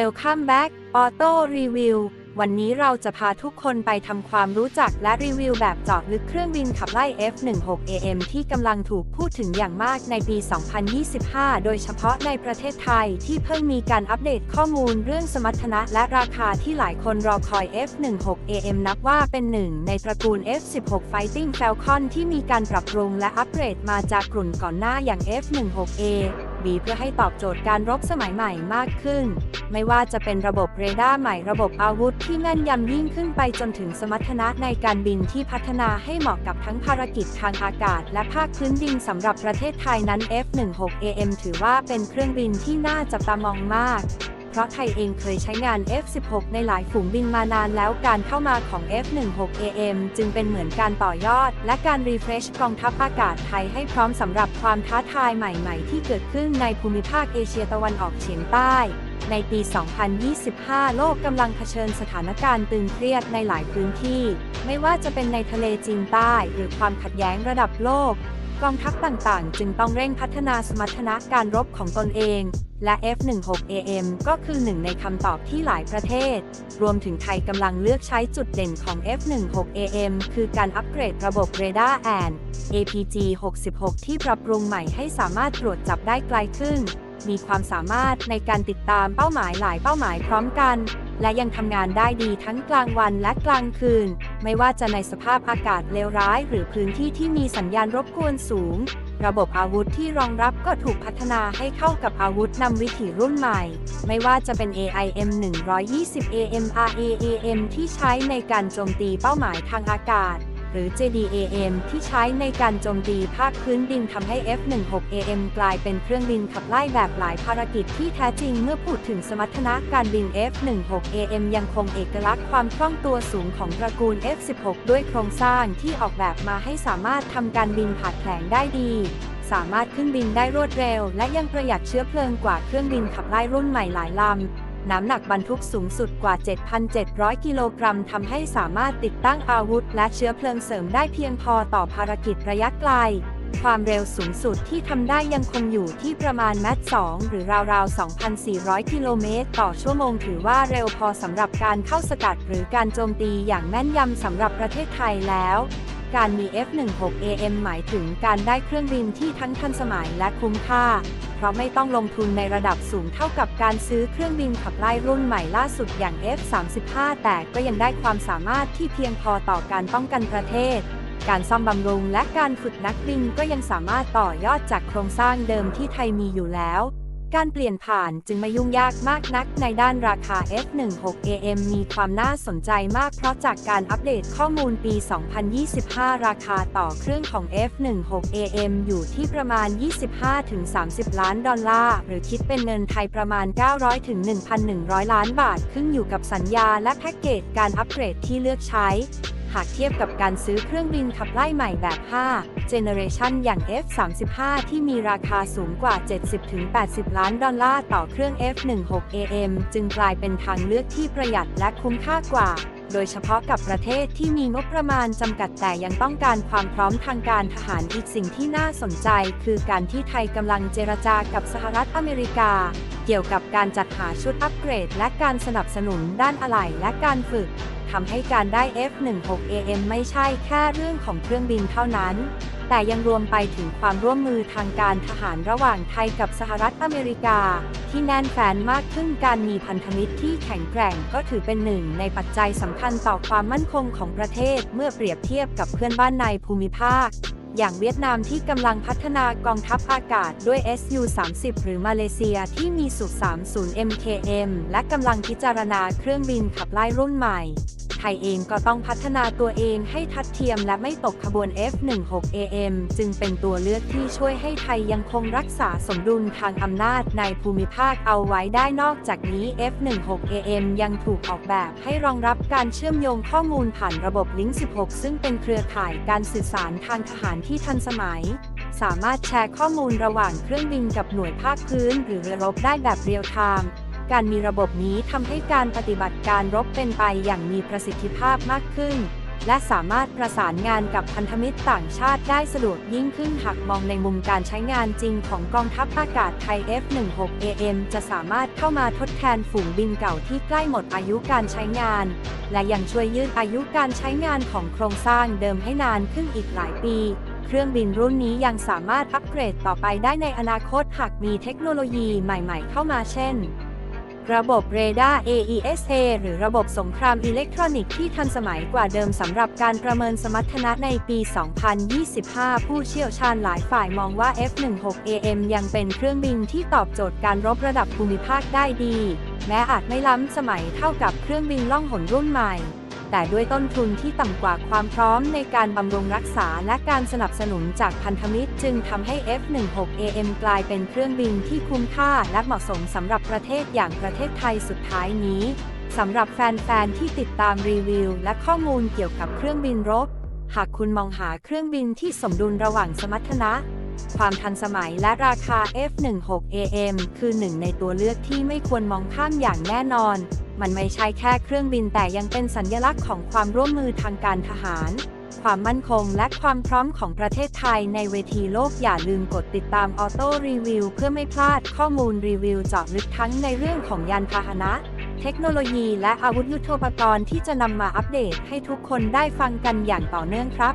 Welcome back Auto Review วันนี้เราจะพาทุกคนไปทำความรู้จักและรีวิวแบบเจาะลึกเครื่องบินขับไล่ F-16AM ที่กำลังถูกพูดถึงอย่างมากในปี 2025 โดยเฉพาะในประเทศไทยที่เพิ่งมีการอัปเดตข้อมูลเรื่องสมรรถนะและราคาที่หลายคนรอคอย F-16AM นับว่าเป็นหนึ่งในตระกูล F-16 Fighting Falcon ที่มีการปรับปรุงและอัปเกรดมาจากกลุ่นก่อนหน้าอย่าง F-16A B เพื่อให้ตอบโจทย์การรบสมัยใหม่มากขึ้น ไม่ว่าจะเป็นระบบเรดาร์ใหม่ระบบอาวุธที่แม่นยำยิ่งขึ้นไปจนถึงสมรรถนะในการบินที่พัฒนาให้เหมาะกับทั้งภารกิจทางอากาศ และภาคพื้นดินสำหรับประเทศไทยนั้น F16AM ถือว่าเป็นเครื่องบินที่น่าจับตามองมาก เพราะไทยเองเคยใช้งาน F16 ในหลายฝูงบินมานานแล้วการเข้ามาของ F16AM จึงเป็นเหมือนการต่อยอด และการรีเฟรชกองทัพอากาศไทยให้พร้อมสำหรับความท้าทายใหม่ๆ ที่เกิดขึ้นในภูมิภาคเอเชียตะวันออกเฉียงใต้ในปี 2025 โลกกำลังเผชิญสถานการณ์ตึงเครียดในหลายพื้นที่ ไม่ว่าจะเป็นในทะเลจีนใต้ หรือความขัดแย้งระดับโลก กองทัพต่างๆ จึงต้องเร่งพัฒนาสมรรถนะการรบของตนเอง และ F16AM ก็คือหนึ่งในคำตอบที่หลายประเทศ รวมถึงไทยกำลังเลือกใช้จุดเด่นของ F16AM คือการอัปเกรดระบบเรดาร์แอน APG 66 ที่ปรับปรุงใหม่ให้สามารถตรวจจับได้ไกลขึ้น มีความสามารถในการติดตามเป้าหมายหลายเป้าหมายพร้อมกัน และยังทำงานได้ดีทั้งกลางวันและกลางคืน ไม่ว่าจะในสภาพอากาศเลวร้าย หรือพื้นที่ที่มีสัญญาณรบกวนสูง ระบบอาวุธที่รองรับก็ถูกพัฒนาให้เข้ากับอาวุธนำวิถีรุ่นใหม่ ไม่ว่าจะเป็น AIM 120 AMRAAM ที่ใช้ในการโจมตีเป้าหมายทางอากาศ หรือ JDAM ที่ใช้ในการโจมตีภาคพื้นดินทำให้ F16AM กลายเป็นเครื่องบินขับไล่แบบหลายภารกิจที่แท้จริงเมื่อพูดถึงสมรรถนะการบิน F16AM ยังคงเอกลักษณ์ความคล่องตัวสูงของตระกูล F16 ด้วยโครงสร้างที่ออกแบบมาให้สามารถทำการบินผ่านแผลงได้ดีสามารถขึ้นบินได้รวดเร็ว และยังประหยัดเชื้อเพลิงกว่าเครื่องบินขับไล่รุ่นใหม่หลายลำ น้ำหนักบรรทุกสูงสุดกว่า 7,700 กิโลกรัมทำให้สามารถติดตั้งอาวุธ และเชื้อเพลิงเสริมได้เพียงพอต่อภารกิจระยะไกล ความเร็วสูงสุดที่ทำได้ยังคงอยู่ที่ประมาณแมต2หรือราวๆ 2,400 กิโลเมตรต่อชั่วโมงถือว่าเร็วพอสำหรับการเข้าสกัดหรือการโจมตีอย่างแม่นยำสำหรับประเทศไทยแล้วการมี F16AM หมายถึงการได้เครื่องบินที่ทั้งทันสมัยและคุ้มค่า เพราะไม่ต้องลงทุนในระดับสูงเท่ากับการซื้อเครื่องบินขับไล่รุ่นใหม่ล่าสุดอย่าง F35 แต่ก็ยังได้ความสามารถที่เพียงพอต่อการป้องกันประเทศ การซ่อมบำรุงและการฝึกนักบินก็ยังสามารถต่อยอดจากโครงสร้างเดิมที่ไทยมีอยู่แล้ว การเปลี่ยนผ่านจึงไม่ยุ่งยากมากนักในด้านราคา F16AM มีความน่าสนใจมากเพราะจากการอัปเดตข้อมูลปี 2025 ราคาต่อเครื่องของ F16AM อยู่ที่ประมาณ 25-30 ล้านดอลลาร์ หรือคิดเป็นเงินไทยประมาณ 900-1,100 ล้านบาท ขึ้นอยู่กับสัญญาและแพ็กเกจการอัปเกรดที่เลือกใช้ หากเทียบกับการซื้อเครื่องบินขับไล่ใหม่แบบ 5 Generation อย่าง F35 ที่มีราคาสูงกว่า 70-80 ล้านดอลลาร์ต่อเครื่อง F16AM จึงกลายเป็นทางเลือกที่ประหยัดและคุ้มค่ากว่า โดยเฉพาะกับประเทศที่มีงบประมาณจำกัดแต่ยังต้องการความพร้อมทางการทหารอีกสิ่งที่น่าสนใจ คือการที่ไทยกำลังเจรจากับสหรัฐอเมริกา เกี่ยวกับการจัดหาชุดอัปเกรด และการสนับสนุนด้านอะไหล่และการฝึก ทำให้การได้ F16AM ไม่ใช่แค่เรื่องของเครื่องบินเท่านั้น แต่ยังรวมไปถึงความร่วมมือทางการทหารระหว่างไทยกับสหรัฐอเมริกา ที่แน่นแฟนมากขึ้นการมีพันธมิตรที่แข็งแกร่งก็ถือเป็นหนึ่งในปัจจัยสำคัญต่อความมั่นคงของประเทศเมื่อเปรียบเทียบกับเพื่อนบ้านในภูมิภาคอย่างเวียดนามที่กำลังพัฒนากองทัพอากาศด้วย SU-30 หรือมาเลเซียที่มีสุ30 MKM และกำลังพิจารณาเครื่องบินขับไล่รุ่นใหม่ ไทยเองก็ต้องพัฒนาตัวเองให้ทัดเทียมและไม่ตกขบวน F16AM จึงเป็นตัวเลือกที่ช่วยให้ไทยยังคงรักษาสมดุลทางอำนาจในภูมิภาคเอาไว้ได้นอกจากนี้ F16AM ยังถูกออกแบบให้รองรับการเชื่อมโยงข้อมูลผ่านระบบ Link 16 ซึ่งเป็นเครือข่ายการสื่อสารทางทหารที่ทันสมัย สามารถแชร์ข้อมูลระหว่างเครื่องบินกับหน่วยภาคพื้นหรือเรือรบได้แบบเรียลไทม์ การมีระบบนี้ทำให้การปฏิบัติการรบเป็นไปอย่างมีประสิทธิภาพมากขึ้น และสามารถประสานงานกับพันธมิตรต่างชาติได้สะดวกยิ่งขึ้นหากมองในมุมการใช้งานจริงของกองทัพอากาศไทย F-16AM จะสามารถเข้ามาทดแทนฝูงบินเก่าที่ใกล้หมดอายุการใช้งาน และยังช่วยยืดอายุการใช้งานของโครงสร้างเดิมให้นานขึ้นอีกหลายปีเครื่องบินรุ่นนี้ยังสามารถอัปเกรดต่อไปได้ในอนาคตหากมีเทคโนโลยีใหม่ ๆ เข้ามาเช่น ระบบเรดาร์ AESA หรือระบบสงครามอิเล็กทรอนิกส์ที่ทันสมัยกว่าเดิมสำหรับการประเมินสมรรถนะในปี 2025 ผู้เชี่ยวชาญหลายฝ่ายมองว่า F-16AM ยังเป็นเครื่องบินที่ตอบโจทย์การรบระดับภูมิภาคได้ดี แม้อาจไม่ล้ำสมัยเท่ากับเครื่องบินล่องหนรุ่นใหม่ แต่ด้วยต้นทุนที่ต่ำกว่าความพร้อมในการบำรุงรักษาและการสนับสนุนจากพันธมิตร จึงทำให้ F-16AM กลายเป็นเครื่องบินที่คุ้มค่าและเหมาะสมสำหรับประเทศอย่างประเทศไทยสุดท้ายนี้สำหรับแฟนๆที่ติดตามรีวิว และข้อมูลเกี่ยวกับเครื่องบินรบ หากคุณมองหาเครื่องบินที่สมดุลระหว่างสมรรถนะ ความทันสมัยและราคา F-16AM คือหนึ่งในตัวเลือกที่ไม่ควรมองข้ามอย่างแน่นอน มันไม่ใช่แค่เครื่องบินแต่ยังเป็นสัญลักษณ์ของความร่วมมือทางการทหาร ความมั่นคงและความพร้อมของประเทศไทยในเวทีโลกอย่าลืมกดติดตามออโต้รีวิวเพื่อไม่พลาดข้อมูลรีวิวเจาะลึกทั้งในเรื่องของยานพาหนะ เทคโนโลยีและอาวุธยุทโธปกรณ์ที่จะนำมาอัปเดตให้ทุกคนได้ฟังกันอย่างต่อเนื่องครับ